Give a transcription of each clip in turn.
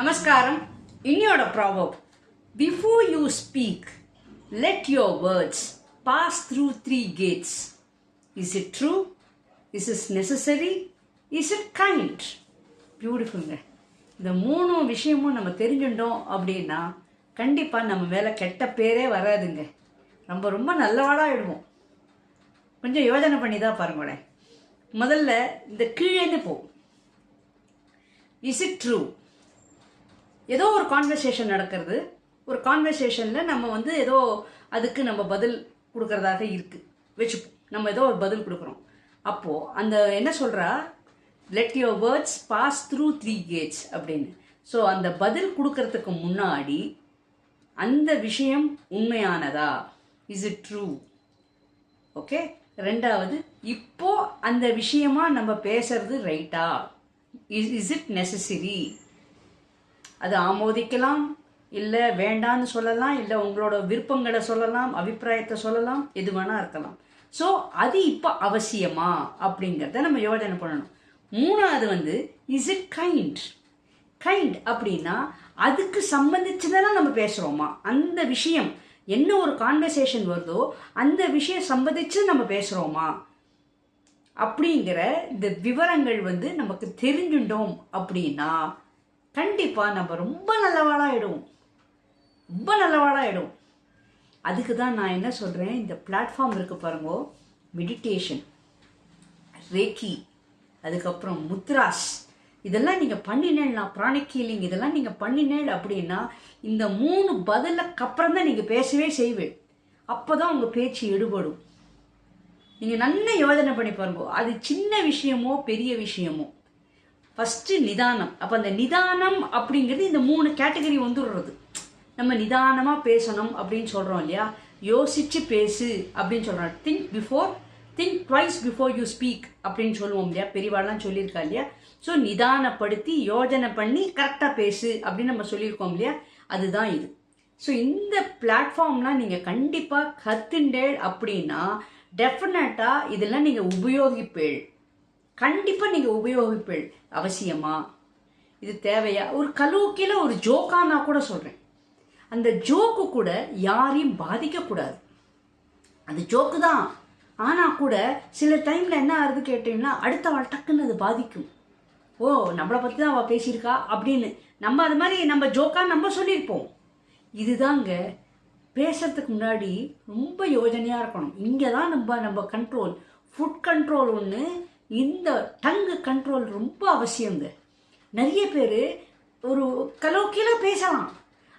நமஸ்காரம். இன்னியோட proverb before you speak let your words pass through three gates is it true is is necessary is it kind பியூட்டிஃபுல்ங்க இந்த மூணு விஷயமும் நம்ம தெரிஞ்சுட்டோம் அப்படின்னா கண்டிப்பாக நம்ம மேலே கெட்ட பேரே வராதுங்க. ரொம்ப ரொம்ப நல்லவாடாகிடுவோம் கொஞ்சம் யோசனை பண்ணி தான் பாருங்களேன். முதல்ல இந்த கீழேந்து போகும். இஸ் இட் ட்ரூ ஏதோ ஒரு கான்வர்சேஷன் நடக்கிறது. ஒரு கான்வர்சேஷனில் நம்ம வந்து ஏதோ அதுக்கு நம்ம பதில் கொடுக்கறதாக இருக்குது வச்சுப்போம். நம்ம ஏதோ ஒரு பதில் கொடுக்குறோம். அப்போது அந்த என்ன சொல்கிறா let your words pass through three gates அப்படின்னு. ஸோ அந்த பதில் கொடுக்கறதுக்கு முன்னாடி அந்த விஷயம் உண்மையானதா? இஸ் இட் ட்ரூ ஓகே ரெண்டாவது இப்போ அந்த விஷயமா நம்ம பேசுறது ரைட்டா இஸ் இஸ் இட் நெசசரி அது ஆமோதிக்கலாம் இல்லை வேண்டான்னு சொல்லலாம் இல்லை உங்களோட விருப்பங்களை சொல்லலாம் அபிப்பிராயத்தை சொல்லலாம் எது வேணா இருக்கலாம். ஸோ அது இப்போ அவசியமா அப்படிங்கிறத நம்ம யோஜனை பண்ணணும். மூணாவது வந்து இஸ் இட் கைண்ட் கைண்ட் அப்படின்னா அதுக்கு சம்பந்திச்சுதான் நம்ம பேசுகிறோமா அந்த விஷயம் என்ன ஒரு கான்வர்சேஷன் வருதோ அந்த விஷயம் சம்பந்திச்சு நம்ம பேசுகிறோமா அப்படிங்கிற இந்த விவரங்கள் வந்து நமக்கு தெரிஞ்சுட்டோம் அப்படின்னா கண்டிப்பாக நம்ம ரொம்ப நல்லவாடாயிடுவோம் ரொம்ப நல்லவாடாயிடும் அதுக்கு தான் நான் என்ன சொல்கிறேன் இந்த பிளாட்ஃபார்ம் இருக்கு பாருங்க மெடிடேஷன் ரேக்கி அதுக்கப்புறம் முத்ராஸ் இதெல்லாம் நீங்கள் பண்ணினேன்னா ப்ராணிக் ஹீலிங் இதெல்லாம் நீங்கள் பண்ணினேன் அப்படின்னா இந்த மூணு பதிலுக்கு அப்புறம் தான் நீங்கள் பேசவே செய்வேன் அப்போ தான் உங்கள் பேச்சு எடுபடும். நீங்கள் நல்ல யோஜனை பண்ணி பாருங்க அது சின்ன விஷயமோ பெரிய விஷயமோ. ஃபஸ்ட்டு நிதானம். அப்போ அந்த நிதானம் அப்படிங்கிறது இந்த மூணு கேட்டகரி வந்துடுறது. நம்ம நிதானமாக பேசணும் அப்படின்னு சொல்கிறோம் இல்லையா? யோசிச்சு பேசு அப்படின்னு சொல்கிறோம் think before think twice before you speak அப்படின்னு சொல்லுவோம் இல்லையா? பெரியவாள்லாம் சொல்லியிருக்கா இல்லையா? ஸோ நிதானப்படுத்தி யோஜனை பண்ணி கரெக்டாக பேசு அப்படின்னு நம்ம சொல்லியிருக்கோம் இல்லையா? அதுதான் இது. ஸோ இந்த பிளாட்ஃபார்ம்லாம் நீங்கள் கண்டிப்பாக கற்றுண்டேள் அப்படின்னா டெஃபினட்டாக இதெல்லாம் நீங்கள் உபயோகிப்பேள். கண்டிப்பாக நீங்கள் உபயோகிப்பீள் அவசியமா? இது தேவையா? ஒரு கலோக்கியில் ஒரு ஜோக்கானா கூட சொல்கிறேன் அந்த ஜோக்கு கூட யாரையும் பாதிக்கக்கூடாது. அது ஜோக்கு தான். ஆனால் கூட சில டைமில் என்ன ஆகுது கேட்டிங்கன்னா அடுத்த அவள் டக்குன்னு அது பாதிக்கும். ஓ நம்மளை பற்றி தான் அவள் பேசியிருக்கா அப்படின்னு. நம்ம அது மாதிரி நம்ம ஜோக்காக நம்ம சொல்லியிருப்போம். இதுதாங்க பேசுறதுக்கு முன்னாடி ரொம்ப யோஜனையாக இருக்கணும். இங்கே தான் நம்ம நம்ம கண்ட்ரோல் ஃபுட் கண்ட்ரோல் ஒன்று இந்த டங்கு கண்ட்ரோல் ரொம்ப அவசியங்க நிறைய பேர் ஒரு கலோக்கியில் பேசலாம்.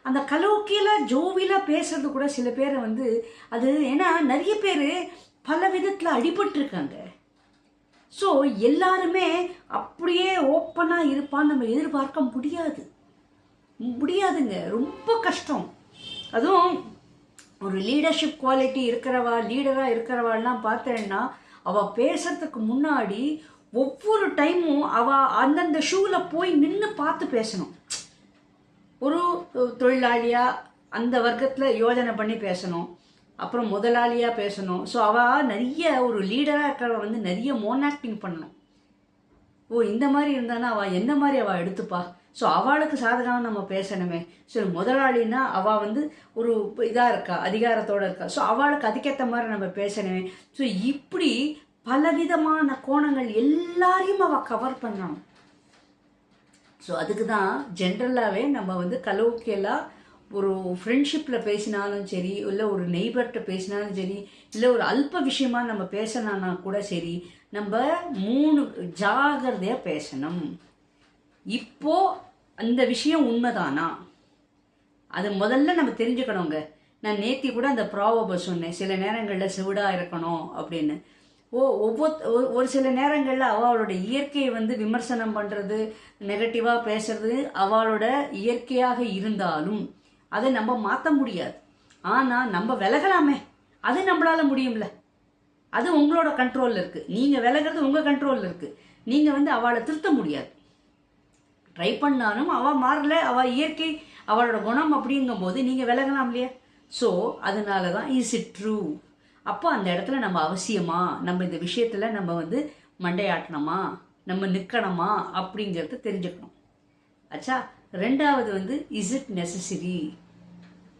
அந்த கலோக்கியில் ஜோவியில் பேசுறது கூட சில பேரை வந்து அது ஏன்னா நிறைய பேர் பல விதத்தில் அடிபட்டிருக்காங்க. ஸோ எல்லாருமே அப்படியே ஓப்பனாக இருப்பான்னு நம்ம எதிர்பார்க்க முடியாது. முடியாதுங்க. ரொம்ப கஷ்டம். அதுவும் ஒரு லீடர்ஷிப் குவாலிட்டி இருக்கிறவா லீடராக இருக்கிறவாள்லாம் பார்த்தேன்னா அவள் பேசுறதுக்கு முன்னாடி ஒவ்வொரு டைமும் அவள் அந்தந்த ஷூவில் போய் நின்று பார்த்து பேசணும். ஒரு தொழிலாளியாக அந்த வர்க்கத்தில் யோஜனை பண்ணி பேசணும். அப்புறம் முதலாளியாக பேசணும். ஸோ அவள் நிறைய ஒரு லீடராக இருக்கிறவ வந்து நிறைய மோன் ஆக்டிங் பண்ணணும். ஓ இந்த மாதிரி இருந்தானா? அவள் என்ன மாதிரி அவள் எடுத்துப்பா? ஸோ அவளுக்கு சாதகமாக நம்ம பேசணுமே. ஸோ முதலாளினா அவள் வந்து ஒரு இதாக இருக்கா அதிகாரத்தோடு இருக்கா. ஸோ அவளுக்கு அதுக்கேற்ற மாதிரி நம்ம பேசணுமே. ஸோ இப்படி பலவிதமான கோணங்கள் எல்லாரையும் அவள் கவர் பண்ணணும் ஸோ அதுக்கு தான் ஜென்ரலாகவே நம்ம வந்து கலோக்கியலாக ஒரு ஃப்ரெண்ட்ஷிப்பில் பேசினாலும் சரி இல்லை ஒரு நெய்பர்கிட்ட பேசினாலும் சரி இல்லை ஒரு அல்ப விஷயமா நம்ம பேசினான்னா கூட சரி நம்ம மூணு ஜாகிரதையாக பேசணும். இப்போ அந்த விஷயம் உண்மைதானா? அது முதல்ல நம்ம தெரிஞ்சுக்கணுங்க. நான் நேத்தி கூட அந்த ப்ராபபை சொன்னேன். சில நேரங்களில் செவிடாக இருக்கணும் அப்படின்னு. ஓ ஒவ்வொரு ஒரு சில நேரங்களில் அவளோட இயற்கையை வந்து விமர்சனம் பண்ணுறது நெகட்டிவாக பேசுறது அவளோட இயற்கையாக இருந்தாலும் அதை நம்ம மாற்ற முடியாது. ஆனால் நம்ம விலகலாமே. அது நம்மளால முடியும்ல. அது உங்களோட கண்ட்ரோலில் இருக்குது நீங்கள் விலகிறது உங்கள் கண்ட்ரோலில் இருக்குது நீங்கள் வந்து அவளை திருத்த முடியாது. ட்ரை பண்ணாலும் அவள் மாறல அவள் இயற்கை அவளோட குணம் அப்படிங்கும்போது நீங்கள் விலகலாம் இல்லையா? ஸோ அதனால தான் இஸ் இட் ட்ரூ அப்போ அந்த இடத்துல நம்ம அவசியமா? நம்ம இந்த விஷயத்தில் நம்ம வந்து மண்டையாட்டணுமா? நம்ம நிற்கணுமா அப்படிங்கிறத தெரிஞ்சுக்கணும். ஆச்சா ரெண்டாவது வந்து இஸ் இட் நெசசரி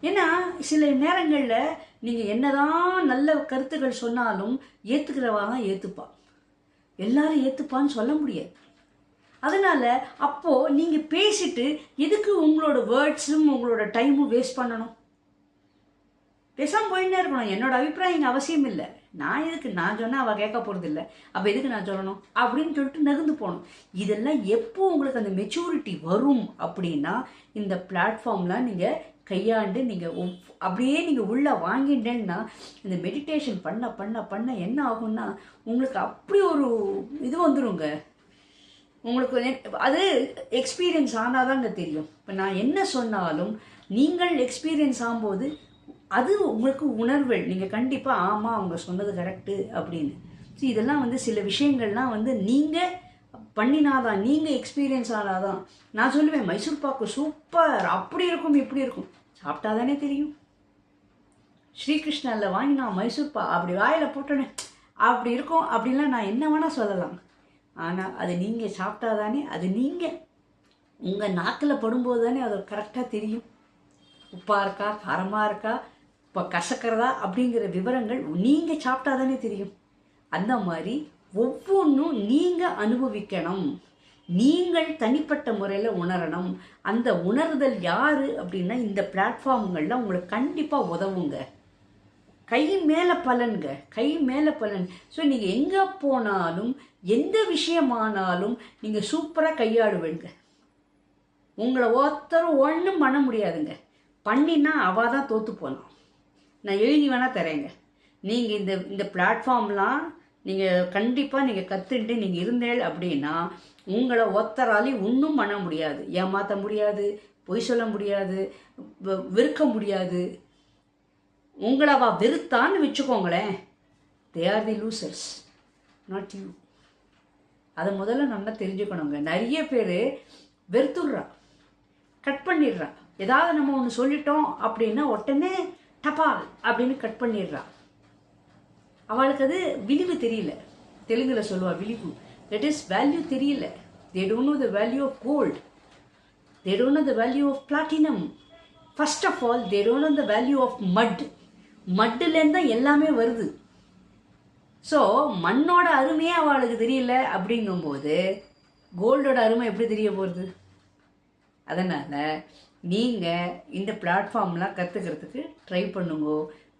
ஏன்னா சில நேரங்களில் நீங்கள் என்னதான் நல்ல கருத்துக்கள் சொன்னாலும் ஏற்றுக்கிறவா தான் ஏற்றுப்பா எல்லாரும் ஏற்றுப்பான்னு சொல்ல முடியாது. அதனால் அப்போது நீங்கள் பேசிட்டு எதுக்கு உங்களோட வேர்ட்ஸும் உங்களோட டைமும் வேஸ்ட் பண்ணணும்? பேசாமல் போயின்னே இருக்கணும். என்னோட அபிப்பிராயம் இங்கே அவசியம் இல்லை. நான் எதுக்கு நான் சொன்னால் அவள் கேட்க போகிறது இல்லை. அப்போ எதுக்கு நான் சொல்லணும்? அப்படின்னு சொல்லிட்டு நகர்ந்து போகணும். இதெல்லாம் எப்போ உங்களுக்கு அந்த மெச்சூரிட்டி வரும் அப்படின்னா இந்த பிளாட்ஃபார்ம்லாம் நீங்கள் கையாண்டு நீங்கள் அப்படியே நீங்கள் உள்ளே வாங்கிட்டேன்னா இந்த மெடிடேஷன் பண்ண பண்ண பண்ண என்ன ஆகும்னா உங்களுக்கு அப்படி ஒரு இது வந்துருங்க. உங்களுக்கு அது எக்ஸ்பீரியன்ஸ் ஆனாதாங்க தெரியும். இப்போ நான் என்ன சொன்னாலும் நீங்கள் எக்ஸ்பீரியன்ஸ் ஆகும்போது அது உங்களுக்கு உணர்வுகள். நீங்கள் கண்டிப்பாக ஆமாம் அவங்க சொன்னது கரெக்டு அப்படின்னு. ஸோ இதெல்லாம் வந்து சில விஷயங்கள்லாம் வந்து நீங்கள் பண்ணினாதான் நீங்கள் எக்ஸ்பீரியன்ஸ் ஆனாதான். நான் சொல்லுவேன் மைசூர் பாக்கு சூப்பர். அப்படி இருக்கும் இப்படி இருக்கும். சாப்பிட்டாதானே தெரியும். ஸ்ரீகிருஷ்ணனில் வாங்கி நான் மைசூர் பா அப்படி வாயில் போட்டோன்னே அப்படி இருக்கும் அப்படின்லாம் நான் என்ன வேணால் சொல்லலாம். ஆனால் அது நீங்கள் சாப்பிட்டாதானே அது நீங்கள் உங்கள் நாக்கில் படும்போது தானே அது கரெக்டாக தெரியும். உப்பாக இருக்கா காரமாக இருக்கா இப்போ கசக்கிறதா அப்படிங்கிற விவரங்கள் நீங்கள் சாப்பிட்டாதானே தெரியும். அந்த மாதிரி ஒவ்வொன்றும் நீங்கள் அனுபவிக்கணும். நீங்கள் தனிப்பட்ட முறையில் உணரணும். அந்த உணர்தல் யார் அப்படின்னா இந்த பிளாட்ஃபார்ம்களில் உங்களுக்கு கண்டிப்பாக உதவுங்க. கை மேலே பலன்க கை மேலே பலன். ஸோ நீங்கள் எங்கே போனாலும் எந்த விஷயமானாலும் நீங்கள் சூப்பராக கையாளுவீங்க. உங்களை ஒருத்தரும் ஒன்றும் பண்ண முடியாதுங்க. பண்ணினா அவள் தான் தோற்று போகலாம் நான் எழுதி வேணால் தரேங்க. நீங்கள் இந்த இந்த பிளாட்ஃபார்ம்லாம் நீங்கள் கண்டிப்பாக நீங்கள் கற்றுட்டு நீங்கள் இருந்தேள் அப்படின்னா உங்களை ஒத்தராலையும் ஒன்றும் பண்ண முடியாது. ஏமாற்ற முடியாது பொய் சொல்ல முடியாது வெ- வெறுக்க முடியாது. உங்களை அவ வெறுத்தான்னு வச்சுக்கோங்களேன். They are the losers not you அதை முதல்ல நல்லா தெரிஞ்சுக்கணுங்க. நிறைய பேர் வெறுத்துடுறா கட் பண்ணிடுறா. ஏதாவது நம்ம ஒன்று சொல்லிட்டோம் அப்படின்னா உடனே டபால் அப்படின்னு கட் பண்ணிடுறா. அவளுக்கு அது விழிவு தெரியல. தெலுங்கில் சொல்லுவா விழிவு தட் இஸ் வேல்யூ தெரியல. They don't know the value of gold they don't know the value of platinum first of all they don't know the value of mud மட்டுலேருந்து தான் எல்லாமே வருது. ஸோ மண்ணோட அருமையே அவளுக்கு தெரியல அப்படிங்கும்போது கோல்டோட அருமை எப்படி தெரிய போகிறது அதனால் நீங்கள் இந்த பிளாட்ஃபார்ம்லாம் கற்றுக்கிறதுக்கு ட்ரை பண்ணுங்க.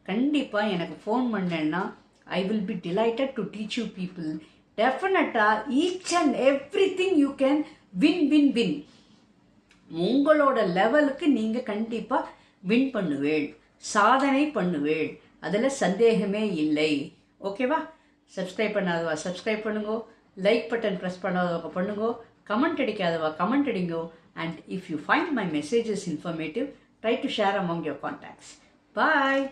கண்டிப்பாக எனக்கு ஃபோன் பண்ணேன்னா I will be delighted to teach you people டெஃபினட்டாக each and everything you can win win win உங்களோட லெவலுக்கு நீங்கள் கண்டிப்பாக வின் பண்ணுவேள் சாதனை பண்ணுவேள். அதில் சந்தேகமே இல்லை. ஓகேவா சப்ஸ்கிரைப் பண்ணாதவா? சப்ஸ்கிரைப் பண்ணுங்கோ. லைக் பட்டன் ப்ரெஸ் பண்ணாதவங்க பண்ணுங்கோ. கமெண்ட் அடிக்காதவா? Comment அடிங்கோ. And if you find my messages informative try to share among your contacts bye